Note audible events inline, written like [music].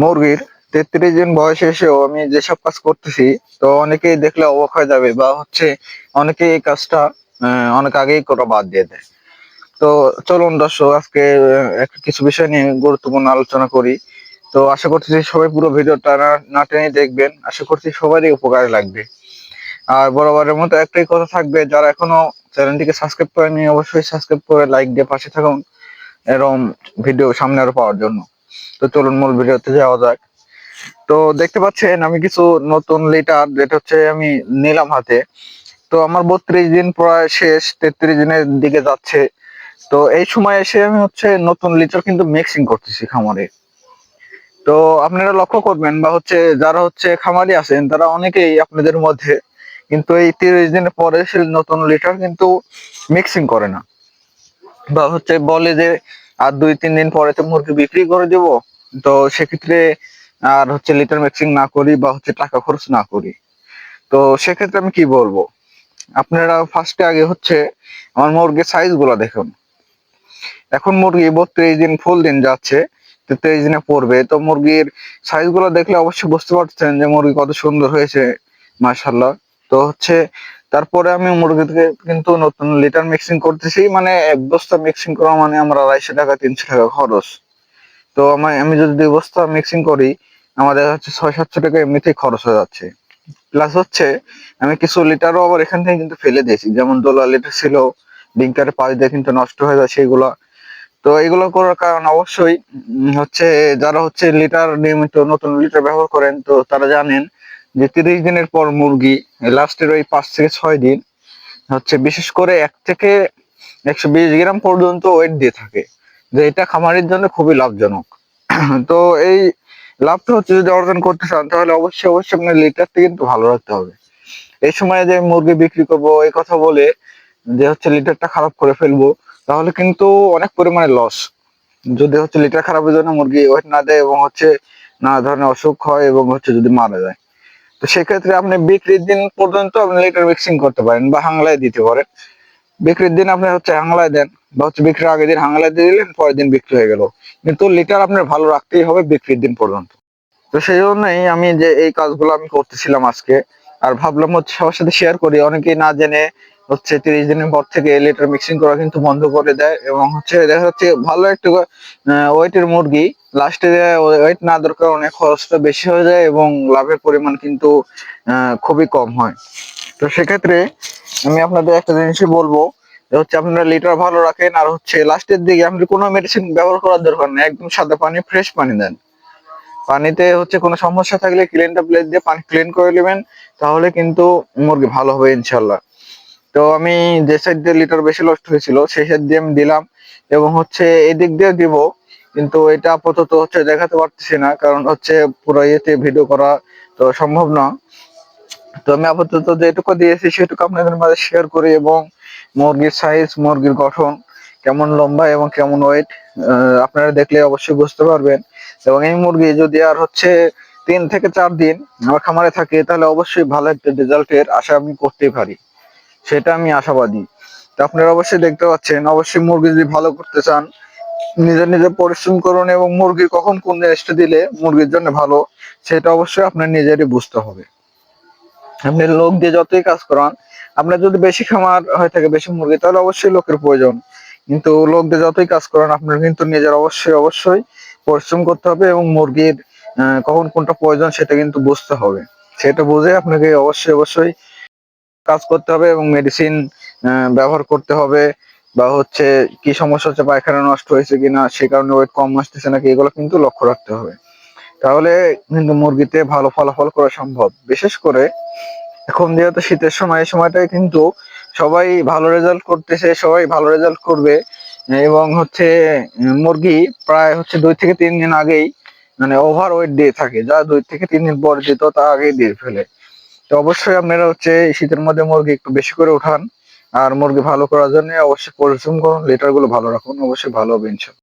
মুরগির তেত্রিশ দিন বয়স এসেও আমি যেসব কাজ করতেছি, তো অনেকেই দেখলে অবাক হয়ে যাবে বা হচ্ছে অনেকেই এই কাজটা অনেক আগেই করা বাদ দিয়ে দেয়। তো চলুন দর্শক, আজকে কিছু বিষয় নিয়ে গুরুত্বপূর্ণ আলোচনা করি। তো আশা করতেছি সবাই পুরো ভিডিওটা না টেনে দেখবেন। আশা করছি সবারই উপকারে লাগবে। আর বরাবরের মতো একটাই কথা থাকবে, যারা এখনও চ্যানেলটিকে সাবস্ক্রাইব করেনি অবশ্যই সাবস্ক্রাইব করে লাইক দিয়ে পাশে থাকুন এরকম ভিডিও সামনে আরও পাওয়ার জন্য। তো চলুন মূল ভিডিওতে যাওয়া যাক। তো দেখতে পাচ্ছেন আমি কিছু নতুন লিটার যেটা হচ্ছে আমি নিলাম হাতে। তো আমার বত্রিশ দিন প্রায় শেষ, তেত্রিশ দিনের দিকে যাচ্ছে। তো এই সময় এসে আমি হচ্ছে নতুন লিটার কিন্তু মিক্সিং করতেছি খামারে। তো আপনারা লক্ষ্য করবেন বা হচ্ছে যারা হচ্ছে খামারি আছেন, তারা অনেকেই আপনাদের মধ্যে কিন্তু এই তিরিশ দিনের পরে সে নতুন লিটার কিন্তু মিক্সিং করে না। বা হচ্ছে বলে যে আর দুই, তিন দিন পরে তো মুরগি বিক্রি করে দেব। তো সেক্ষেত্রে আর হচ্ছে লিটার মিক্সিং না করি বা হচ্ছে টাকা খরচ না করি। তো সেক্ষেত্রে আমি কি বলব? আপনারা ফার্স্টে আগে হচ্ছে আমার মুরগির সাইজগুলা দেখুন। এখন মুরগি বত্রিশ দিন ফুল দিন যাচ্ছে তেত্রিশ দিনে পড়বে। তো মুরগির সাইজগুলো দেখলে অবশ্যই বুঝতে পারছেন যে মুরগি কত সুন্দর হয়েছে মাশাল্লাহ তো হচ্ছে তারপরে আমি মুরগিকে কিন্তু নতুন লিটার মিক্সিং করতেছি মানে এক বস্তা মিক্সিং করা মানে আমার আড়াইশো টাকা, তিনশো টাকা খরচ। তো আমি আমি যদি দুই বস্তা মিক্সিং করি, আমাদের হচ্ছে ছয় সাতশো টাকা এমনিতেই খরচ হয়ে যাচ্ছে। প্লাস হচ্ছে, আমি কিছু লিটারও আবার এখান থেকে কিন্তু ফেলে দিয়েছি। যেমন দোলা লিটার ছিল, ডিঙ্কারে পাশ দিয়ে কিন্তু নষ্ট হয়ে যায় সেগুলা। তো এগুলো করার কারণ অবশ্যই হচ্ছে যারা হচ্ছে লিটার নিয়মিত নতুন লিটার ব্যবহার করেন, তো তারা জানেন যে তিরিশ দিনের পর মুরগি লাস্টের ওই পাঁচ থেকে ছয় দিন, হচ্ছে বিশেষ করে এক থেকে একশো বিশ গ্রাম পর্যন্ত ওয়েট দিয়ে থাকে, যে এটা খামারের জন্য খুবই লাভজনক। [clears throat] তো এই লাভটা হচ্ছে যদি অর্জন করতে চান, তাহলে অবশ্যই অবশ্যই আপনার লিটারটা কিন্তু ভালো রাখতে হবে। এই সময় যে মুরগি বিক্রি করব, এই কথা বলে যে হচ্ছে লিটারটা খারাপ করে ফেলব, তাহলে কিন্তু অনেক পরিমাণে লস যদি হচ্ছে লিটার খারাপের জন্য মুরগি ওয়েট না দেয় এবং হচ্ছে নানা ধরনের অসুখ হয় এবং হচ্ছে যদি মারা যায়। তো সেক্ষেত্রে আপনি বিক্রির দিন পর্যন্ত আপনি লিটার মিক্সিং করতে পারেন বা হাংলায় দিতে পারেন। বিক্রির দিন আপনি হচ্ছে হাংলায় দেন বা হচ্ছে বিক্রির আগের দিন হাংলায় দিয়ে দিলেন, পরের দিন বিক্রি হয়ে গেল। কিন্তু লিটার আপনার ভালো রাখতেই হবে বিক্রির দিন পর্যন্ত। তো সেই জন্যই আমি যে এই কাজগুলো আমি করতেছিলাম আজকে, আর ভাবলাম হচ্ছে সবার সাথে শেয়ার করি। অনেকেই না জেনে হচ্ছে তিরিশ দিনের পর থেকে লিটার মিক্সিং করা কিন্তু বন্ধ করে দেয় এবং হচ্ছে দেখা যাচ্ছে ভালো একটা ওয়েটের মুরগি। লাস্টে ওয়েট না দরকার অনেক খরচটা বেশি হয়ে যায় এবং লাভের পরিমাণ কিন্তু খুবই কম হয়। তো সেক্ষেত্রে আমি আপনাদের একটা জিনিসই বলব হচ্ছে আপনারা লিটার ভালো রাখেন আর হচ্ছে লাস্টের দিকে আপনি কোনো মেডিসিন ব্যবহার করার দরকার নেই, একদম সাদা পানি ফ্রেশ পানি দেন। পানিতে হচ্ছে কোনো সমস্যা থাকলে ক্লিনটা প্লেট দিয়ে পানি ক্লিন করে নেবেন, তাহলে কিন্তু মুরগি ভালো হবে ইনশাল্লাহ তো আমি যে সাইড দিয়ে লিটার বেশি নষ্ট হয়েছিল, সেই সাইড দিয়ে আমি দিলাম এবং হচ্ছে এদিক দিয়ে দিব, কিন্তু এটা আপাতত হচ্ছে দেখাতে পারতেছি না, কারণ হচ্ছে পুরো ইয়েতে ভিডিও করা তো সম্ভব না। তো আমি আপাতত যেটুকু দিয়েছি, সেটুকু আপনাদের মাঝে শেয়ার করি এবং মুরগির সাইজ মুরগির গঠন কেমন লম্বা এবং কেমন ওয়েট আপনারা দেখলে অবশ্যই বুঝতে পারবেন। এবং এই মুরগি যদি আর হচ্ছে তিন থেকে চার দিন আমার খামারে থাকে, তাহলে অবশ্যই ভালো একটা রেজাল্টের আশা আমি করতেই পারি। সেটা আমি আশাবাদী। তো আপনারা অবশ্যই দেখতে পাচ্ছেন, অবশ্যই মুরগি যদি ভালো করতে চান নিজের নিজের পরিশ্রম করুন এবং মুরগি কখন কোন জিনিসটা দিলে মুরগির জন্য ভালো, সেটা অবশ্যই আপনার নিজেরই বুঝতে হবে। আপনি লোক দিয়ে যতই কাজ করান, আপনার যদি বেশি খামার হয়ে থাকে, বেশি মুরগি, তাহলে অবশ্যই লোকের প্রয়োজন। কিন্তু লোক দিয়ে যতই কাজ করান, আপনার কিন্তু নিজের অবশ্যই অবশ্যই পরিশ্রম করতে হবে এবং মুরগির কখন কোনটা প্রয়োজন সেটা কিন্তু বুঝতে হবে। সেটা বুঝে আপনাকে অবশ্যই অবশ্যই কাজ করতে হবে এবং মেডিসিন ব্যবহার করতে হবে বা হচ্ছে কি সমস্যা হচ্ছে, পায়খানা নষ্ট হয়েছে কিনা, সে কারণে ওয়েট কম আসতেছে নাকি, এগুলো কিন্তু লক্ষ্য রাখতে হবে। তাহলে কিন্তু মুরগিতে ভালো ফলাফল করা সম্ভব। বিশেষ করে এখন যেহেতু শীতের সময়, এই সময়টায় কিন্তু সবাই ভালো রেজাল্ট করতেছে, সবাই ভালো রেজাল্ট করবে। এবং হচ্ছে, মুরগি প্রায় হচ্ছে দুই থেকে তিন দিন আগেই মানে ওভার ওয়েট দিয়ে থাকে। যা দুই থেকে তিন দিন পর যেত, তা আগেই দিয়ে ফেলে। তো অবশ্যই আপনারা হচ্ছে শীতের মধ্যে মুরগি একটু বেশি করে উঠান। আর মুরগি ভালো করার জন্য অবশ্যই পরিশ্রম করুন লেটারগুলো ভালো রাখুন, অবশ্যই ভালো হবে ইনশাল্লাহ।